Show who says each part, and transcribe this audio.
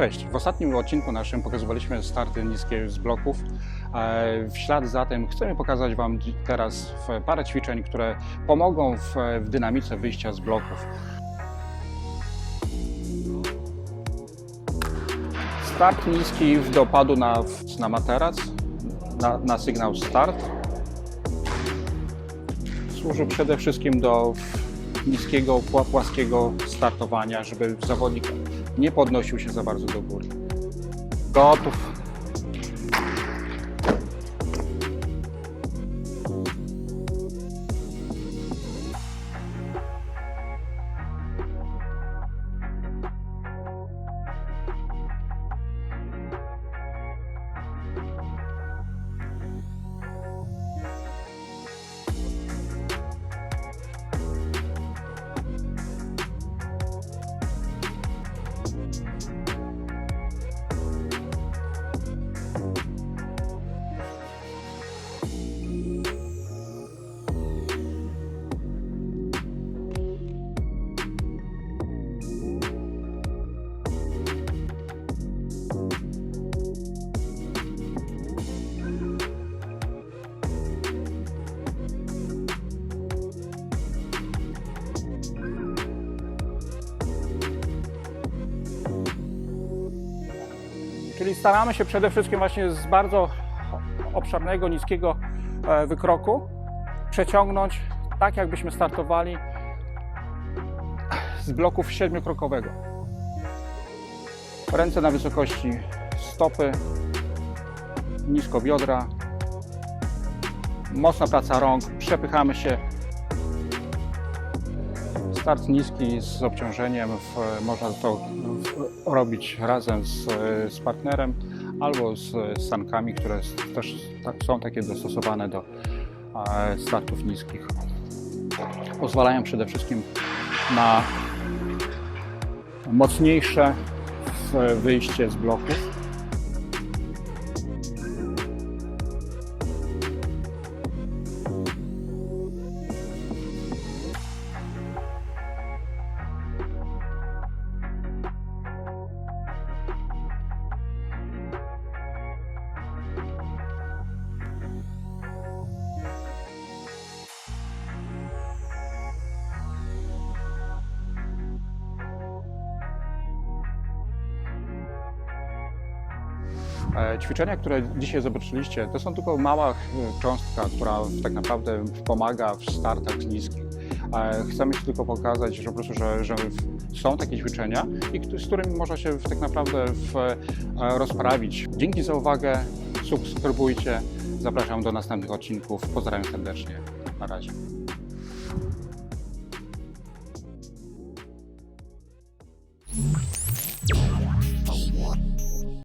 Speaker 1: Cześć. W ostatnim odcinku naszym pokazywaliśmy starty niskie z bloków. E, W ślad za tym chcemy pokazać Wam teraz parę ćwiczeń, które pomogą w, w dynamice wyjścia z bloków. Start niski w dopadu na, na materac, na, na sygnał start. Służy przede wszystkim do niskiego, pła- płaskiego startowania, żeby zawodnik nie podnosił się za bardzo do góry. Gotów. Czyli staramy się przede wszystkim właśnie z bardzo obszarnego, niskiego e, wykroku przeciągnąć tak, jakbyśmy startowali z bloków siedmiokrokowego. Ręce na wysokości stopy, nisko biodra, mocna praca rąk, przepychamy się. Start niski z obciążeniem, w, można to w, robić razem z, z partnerem albo z sankami, które też tak, są takie dostosowane do e, startów niskich. Pozwalają przede wszystkim na mocniejsze wyjście z bloków. Ćwiczenia, które dzisiaj zobaczyliście, to są tylko mała e, cząstka, która tak naprawdę pomaga w startach niskich. E, Chcemy Ci tylko pokazać, że po prostu, że, że są takie ćwiczenia i z którymi można się tak naprawdę w, e, rozprawić. Dzięki za uwagę, subskrybujcie, zapraszam do następnych odcinków. Pozdrawiam serdecznie. Na razie.